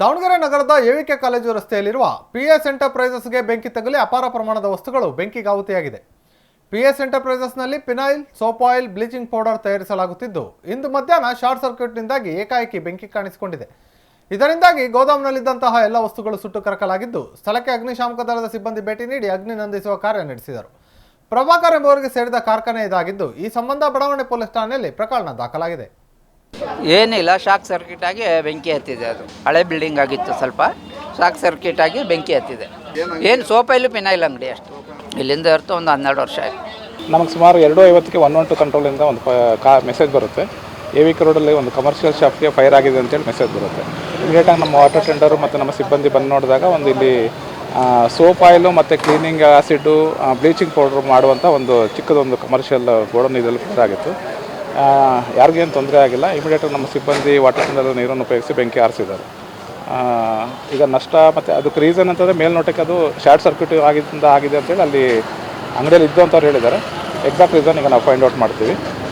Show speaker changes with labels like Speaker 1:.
Speaker 1: ದಾವಣಗೆರೆ ನಗರದ AVK college ರಸ್ತೆಯಲ್ಲಿರುವ PS ಎಂಟರ್ಪ್ರೈಸಸ್ಗೆ ಬೆಂಕಿ ತಗಲಿ ಅಪಾರ ಪ್ರಮಾಣದ ವಸ್ತುಗಳು ಬೆಂಕಿಗಾಹುತಿಯಾಗಿದೆ. PS ಎಂಟರ್ಪ್ರೈಸಸ್ನಲ್ಲಿ phenyl soap oil, bleaching powder ತಯಾರಿಸಲಾಗುತ್ತಿದ್ದು, ಇಂದು ಮಧ್ಯಾಹ್ನ ಶಾರ್ಟ್ ಸರ್ಕ್ಯೂಟ್ನಿಂದಾಗಿ ಏಕಾಏಕಿ ಬೆಂಕಿ ಕಾಣಿಸಿಕೊಂಡಿದೆ. ಇದರಿಂದಾಗಿ ಗೋದಾಮ್ನಲ್ಲಿದ್ದಂತಹ ಎಲ್ಲ ವಸ್ತುಗಳು ಸುಟ್ಟು ಕರಕಲಾಗಿದ್ದು, ಸ್ಥಳಕ್ಕೆ ಅಗ್ನಿಶಾಮಕ ದಳದ ಸಿಬ್ಬಂದಿ ಭೇಟಿ ನೀಡಿ ಅಗ್ನಿ ನಂದಿಸುವ ಕಾರ್ಯ ನಡೆಸಿದರು. ಪ್ರಭಾಕರ್ ಎಂಬುವರಿಗೆ ಸೇರಿದ ಕಾರ್ಖಾನೆ ಇದಾಗಿದ್ದು, ಈ ಸಂಬಂಧ ಬಡಾವಣೆ ಪೊಲೀಸ್ ಠಾಣೆಯಲ್ಲಿ ಪ್ರಕರಣ ದಾಖಲಾಗಿದೆ.
Speaker 2: ಏನಿಲ್ಲ ಶಾಕ್ ಸರ್ಕ್ಯೂಟ್ ಆಗಿ ಬೆಂಕಿ ಹತ್ತಿದೆ ಅದು. ಹಳೆ ಬಿಲ್ಡಿಂಗ್ ಆಗಿತ್ತು ಸ್ವಲ್ಪ. ಶಾಕ್ ಸರ್ಕ್ಯೂಟ್ ಆಗಿ ಬೆಂಕಿ ಹತ್ತಿದೆ. ಏನು ಸೋಪೈಲು ಪಿನಾಯಿಲ್ ಅಂಗಡಿ ಅಷ್ಟು. ಇಲ್ಲಿಂದ ಹೊರತು ಒಂದು ಹನ್ನೆರಡು ವರ್ಷ ಆಯಿತು.
Speaker 3: ನಮಗೆ ಸುಮಾರು ಎರಡು ಐವತ್ತಕ್ಕೆ ಒನ್ ಒನ್ ಟು ಕಂಟ್ರೋಲಿಂದ ಒಂದು ಕಾ ಮೆಸೇಜ್ ಬರುತ್ತೆ. ಎ ವಿ ರೋಡಲ್ಲಿ ಒಂದು ಕಮರ್ಷಿಯಲ್ ಶಾಪ್ಗೆ ಫೈರ್ ಆಗಿದೆ ಅಂತೇಳಿ ಮೆಸೇಜ್ ಬರುತ್ತೆ. ಇಮಿಡಿಯೇಟಾಗಿ ನಮ್ಮ ವಾಟರ್ ಟೆಂಡರು ಮತ್ತು ನಮ್ಮ ಸಿಬ್ಬಂದಿ ಬಂದು ನೋಡಿದಾಗ ಒಂದು ಇಲ್ಲಿ ಸೋಪ್ ಆಯಿಲು ಮತ್ತು ಕ್ಲೀನಿಂಗ್ ಆ್ಯಸಿಡ್ಡು ಬ್ಲೀಚಿಂಗ್ ಪೌಡ್ರ್ ಮಾಡುವಂಥ ಒಂದು ಚಿಕ್ಕದೊಂದು ಕಮರ್ಷಿಯಲ್ ಗೋಡನ್ ಇದರಲ್ಲಿ ಫೈರ್ ಆಗಿತ್ತು. ಯಾರಿಗೇನು ತೊಂದರೆ ಆಗಿಲ್ಲ. ಇಮಿಡಿಯೇಟಾಗಿ ನಮ್ಮ ಸಿಬ್ಬಂದಿ ವಾಟರ್ ಟೆಂಡರ್ ನೀರನ್ನು ಉಪಯೋಗಿಸಿ ಬೆಂಕಿ ಆರಿಸಿದ್ದಾರೆ. ಈಗ ನಷ್ಟ ಮತ್ತು ಅದಕ್ಕೆ ರೀಸನ್ ಅಂತಂದರೆ ಮೇಲ್ನೋಟಕ್ಕೆ ಅದು ಶಾರ್ಟ್ ಸರ್ಕ್ಯೂಟ್ ಆಗಿದ್ದರಿಂದ ಆಗಿದೆ ಅಂತೇಳಿ ಅಲ್ಲಿ ಅಂಗಡಿಯಲ್ಲಿ ಇದ್ದು ಅಂತವ್ರು ಹೇಳಿದ್ದಾರೆ. ಎಕ್ಸಾಕ್ಟ್ ರೀಸನ್ ಈಗ ನಾವು ಫೈಂಡ್ ಔಟ್ ಮಾಡ್ತೀವಿ.